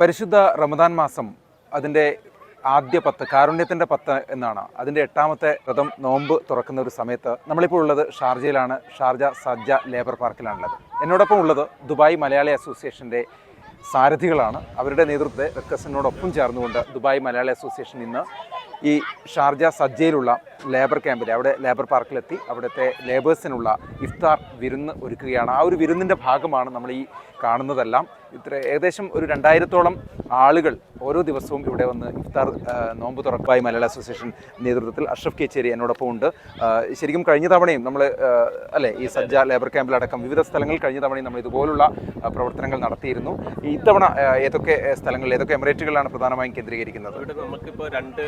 പരിശുദ്ധ റമദാൻ മാസം അതിന്റെ ആദ്യ പത്ത് കാരുണ്യത്തിന്റെ പത്ത് എന്നാണ്. അതിന്റെ എട്ടാമത്തെ വ്രതം നോമ്പ് തുറക്കുന്ന ഒരു സമയത്ത് നമ്മളിപ്പോൾ ഉള്ളത് ഷാർജയിലാണ്. Sharjah സജ്ജ labour പാർക്കിലാണുള്ളത്. എന്നോടൊപ്പം ഉള്ളത് ദുബായ് മലയാളി അസോസിയേഷന്റെ സാരഥികളാണ്. അവരുടെ നേതൃത്വത്തെ റെക്കസിനോടൊപ്പം ചേർന്നുകൊണ്ട് ദുബായ് മലയാളി അസോസിയേഷൻ ഇന്ന് ഈ ഷാർജ സജ്ജയിലുള്ള ലേബർ ക്യാമ്പിൽ അവിടെ ലേബർ പാർക്കിലെത്തി അവിടുത്തെ ലേബേഴ്സിനുള്ള ഇഫ്താർ വിരുന്ന് ഒരുക്കുകയാണ്. ആ ഒരു വിരുന്നിന്റെ ഭാഗമാണ് നമ്മൾ ഈ കാണുന്നതെല്ലാം. ഇത്ര ഏകദേശം ഒരു രണ്ടായിരത്തോളം ആളുകൾ ഓരോ ദിവസവും ഇവിടെ വന്ന് ഇഫ്താർ നോമ്പ് തുറക്കായി മലയാള അസോസിയേഷൻ നേതൃത്വത്തിൽ അഷ്റഫ് കേച്ചേരി എന്നോടൊപ്പം ഉണ്ട്. ശരിക്കും കഴിഞ്ഞ തവണയും നമ്മൾ അല്ലേ ഈ സജ്ജ ലേബർ ക്യാമ്പിലടക്കം വിവിധ സ്ഥലങ്ങളിൽ കഴിഞ്ഞ തവണയും നമ്മൾ ഇതുപോലുള്ള പ്രവർത്തനങ്ങൾ നടത്തിയിരുന്നു. ഇത്തവണ ഏതൊക്കെ സ്ഥലങ്ങളിൽ ഏതൊക്കെ എമിറേറ്റുകളിലാണ് പ്രധാനമായും കേന്ദ്രീകരിക്കുന്നത്? നമുക്കിപ്പോൾ രണ്ട്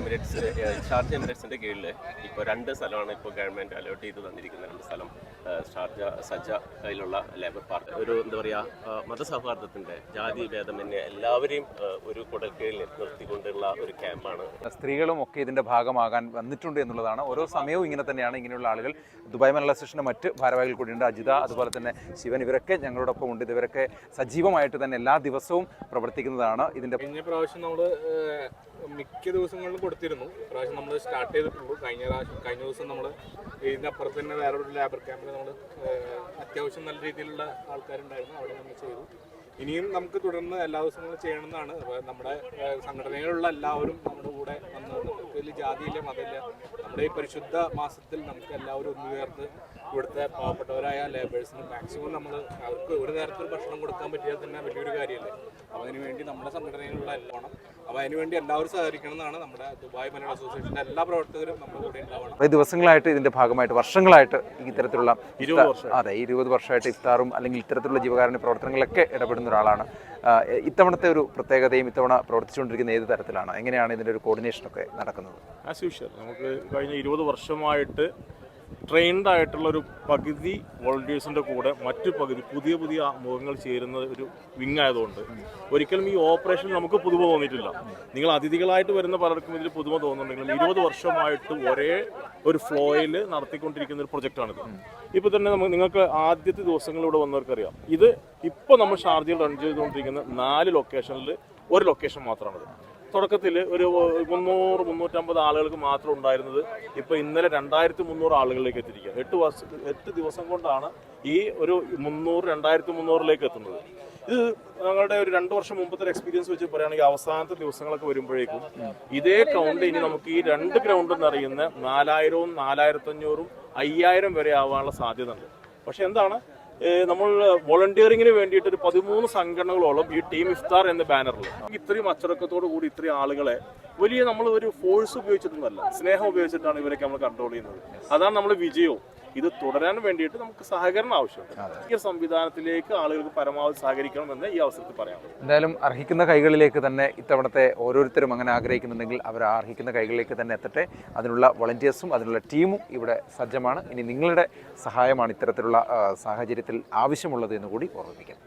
എമിറേറ്റ്സ് ചാർജ് ഷാർജ എമിറേറ്റ്സിന്റെ കീഴിൽ ഇപ്പോൾ രണ്ട് സ്ഥലമാണ് ഇപ്പോൾ ഗവൺമെന്റ് അലോട്ട് ചെയ്ത് തന്നിരിക്കുന്ന രണ്ട് സ്ഥലം ഷാർജ സജ്ജ കയ്യിലുള്ള ലേബർ പാർക്ക്. ഒരു എന്താ പറയുക മതസൗഹാർദ്ദത്തിന്റെ ജാതി ഭേദമന്യേ എല്ലാവരെയും ഒരു കുടൽക്കീഴിൽ നിർത്തിക്കൊണ്ടുള്ള ഒരു ക്യാമ്പാണ്. സ്ത്രീകളും ഒക്കെ ഇതിന്റെ ഭാഗമാകാൻ വന്നിട്ടുണ്ട് എന്നുള്ളതാണ്. ഓരോ സമയവും ഇങ്ങനെ തന്നെയാണ് ഇങ്ങനെയുള്ള ആളുകൾ. ദുബായ് മലയാള സ്റ്റേഷന്റെ മറ്റ് ഭാരവാഹികൾ കൂടിയുണ്ട്. അജിത അതുപോലെ തന്നെ ശിവൻ ഇവരൊക്കെ ഞങ്ങളോടൊപ്പം ഉണ്ട്. ഇവരൊക്കെ സജീവമായിട്ട് തന്നെ എല്ലാ ദിവസവും പ്രവർത്തിക്കുന്നതാണ് ഇതിന്റെ കഴിഞ്ഞ പ്രാവശ്യം നമ്മൾ മിക്ക ദിവസങ്ങളിലും കൊടുത്തിരുന്നു. പ്രാവശ്യം നമ്മൾ സ്റ്റാർട്ട് ചെയ്തിട്ടുള്ളൂ. കഴിഞ്ഞ പ്രാവശ്യം കഴിഞ്ഞ ദിവസം നമ്മൾ ഇതിന്റെ അപ്പുറത്ത് തന്നെ വേറെ ഒരു ലേബർ ക്യാമ്പിൽ നമ്മൾ അത്യാവശ്യം നല്ല രീതിയിലുള്ള ആൾക്കാരുണ്ടായിരുന്നു. അവിടെ നമ്മൾ ചെയ്തു. ഇനിയും നമുക്ക് തുടർന്ന് എല്ലാ ദിവസങ്ങളും ചെയ്യണമെന്നാണ്. നമ്മുടെ സംഘടനയിലുള്ള എല്ലാവരും നമ്മുടെ കൂടെ വന്ന് നമുക്ക് വലിയ ജാതിയില്ല മതമില്ല നമ്മുടെ ഈ പരിശുദ്ധ മാസത്തിൽ നമുക്ക് എല്ലാവരും ഒന്നു ചേർത്ത് ഇവിടുത്തെ പാവപ്പെട്ടവരായ ലേബേഴ്സിന് മാക്സിമം നമ്മൾ അവർക്ക് ഒരു നേരത്തെ ഒരു ഭക്ഷണം കൊടുക്കാൻ പറ്റിയാൽ തന്നെ വലിയൊരു കാര്യമല്ലേ? അപ്പോൾ അതിന് വേണ്ടി നമ്മുടെ സംഘടനയിലുള്ള എല്ലാം അപ്പോൾ അതിന് വേണ്ടി എല്ലാവരും സഹകരിക്കണം എന്നാണ് നമ്മുടെ ദുബായ് മലയാള അസോസിയേഷന്റെ എല്ലാ പ്രവർത്തകരും നമ്മുടെ കൂടെ ഉണ്ടാവണം. ദിവസങ്ങളായിട്ട് ഇതിന്റെ ഭാഗമായിട്ട് വർഷങ്ങളായിട്ട് ഇത്തരത്തിലുള്ള വർഷം അതെ ഇരുപത് വർഷമായിട്ട് ഇഫ്താറും അല്ലെങ്കിൽ ഇത്തരത്തിലുള്ള ജീവകാരുണ്യ പ്രവർത്തനങ്ങളൊക്കെ ഇടപെടുന്ന ഒരാളാണ്. ഇത്തവണത്തെ ഒരു പ്രത്യേകതയും ഇത്തവണ പ്രവർത്തിച്ചുകൊണ്ടിരിക്കുന്ന ഏത് തരത്തിലാണ്? എങ്ങനെയാണ് ഇതിന്റെ ഒരു കോർഡിനേഷൻ ഒക്കെ നടക്കുന്നത്? ആസ് യൂഷ്വൽ നമുക്ക് കഴിഞ്ഞ ഇരുപത് വർഷമായിട്ട് ട്രെയിൻഡ് ആയിട്ടുള്ള ഒരു പകുതി വോളണ്ടിയേഴ്സിന്റെ കൂടെ മറ്റു പകുതി പുതിയ പുതിയ മുഖങ്ങൾ ചേരുന്ന ഒരു വിങ് ആയതുകൊണ്ട് ഒരിക്കലും ഈ ഓപ്പറേഷൻ നമുക്ക് പുതുമ തോന്നിയിട്ടില്ല. നിങ്ങൾ അതിഥികളായിട്ട് വരുന്ന പലർക്കും ഇതിൽ പുതുമ തോന്നുന്നുണ്ടെങ്കിലും ഇരുപത് വർഷമായിട്ട് ഒരേ ഒരു ഫ്ലോയിൽ നടത്തിക്കൊണ്ടിരിക്കുന്ന ഒരു പ്രൊജക്റ്റാണിത് ഇപ്പോൾ തന്നെ നമുക്ക് നിങ്ങൾക്ക് ആദ്യത്തെ ദിവസങ്ങളിലൂടെ വന്നവർക്കറിയാം. ഇത് ഇപ്പോൾ നമ്മൾ ഷാർജയിൽ റൺ ചെയ്തുകൊണ്ടിരിക്കുന്ന നാല് ലൊക്കേഷനിൽ ഒരു ലൊക്കേഷൻ മാത്രമാണിത്. തുടക്കത്തിൽ ഒരു മുന്നൂറ് മുന്നൂറ്റമ്പത് ആളുകൾക്ക് മാത്രം ഉണ്ടായിരുന്നത് ഇപ്പോൾ ഇന്നലെ രണ്ടായിരത്തി മുന്നൂറ് ആളുകളിലേക്ക് എത്തിയിരിക്കുക എട്ട് വർഷം എട്ട് ദിവസം കൊണ്ടാണ് ഈ ഒരു മുന്നൂറ് രണ്ടായിരത്തി മുന്നൂറിലേക്ക് എത്തുന്നത്. ഇത് ഞങ്ങളുടെ ഒരു രണ്ട് വർഷം മുമ്പത്തെ എക്സ്പീരിയൻസ് വെച്ച് പറയുകയാണെങ്കിൽ അവസാനത്തെ ദിവസങ്ങളൊക്കെ വരുമ്പോഴേക്കും ഇതേ കൗണ്ട് ഇനി നമുക്ക് ഈ രണ്ട് ഗ്രൗണ്ടിൽ നിന്ന് അറിയുന്ന നാലായിരവും നാലായിരത്തഞ്ഞൂറും അയ്യായിരം വരെ ആവാനുള്ള സാധ്യത ഉണ്ട് പക്ഷെ എന്താണ്? നമ്മൾ വോളണ്ടിയറിങ്ങിന് വേണ്ടിയിട്ട് ഒരു പതിമൂന്ന് സംഘടനകളോളം ഈ ടീം ഇഫ്താർ എന്ന ബാനറിൽ ഇത്രയും അച്ചടക്കത്തോടു കൂടി ഇത്രയും ആളുകളെ വലിയ നമ്മൾ ഒരു ഫോഴ്സ് ഉപയോഗിച്ചിട്ടൊന്നുമല്ല സ്നേഹം ഉപയോഗിച്ചിട്ടാണ് ഇവരൊക്കെ നമ്മൾ കൺട്രോൾ ചെയ്യുന്നത്. അതാണ് നമ്മൾ വിജയവും. ഇത് തുടരാൻ വേണ്ടിയിട്ട് നമുക്ക് സഹകരണം ആവശ്യമുണ്ട്. ഈ സംവിധാനത്തിലേക്ക് ആളുകൾക്ക് പരമാവധി സഹകരിക്കണമെന്ന് ഈ അവസരത്തിൽ പറയാം. എന്തായാലും അർഹിക്കുന്ന കൈകളിലേക്ക് തന്നെ ഇത്തവണത്തെ ഓരോരുത്തരും അങ്ങനെ ആഗ്രഹിക്കുന്നുണ്ടെങ്കിൽ അവർ അർഹിക്കുന്ന കൈകളിലേക്ക് തന്നെ എത്തട്ടെ. അതിനുള്ള വളണ്ടിയേഴ്സും അതിനുള്ള ടീമും ഇവിടെ സജ്ജമാണ്. ഇനി നിങ്ങളുടെ സഹായമാണ് ഇത്തരത്തിലുള്ള സാഹചര്യത്തിൽ ആവശ്യമുള്ളത് എന്ന് കൂടി ഓർമ്മിപ്പിക്കാം.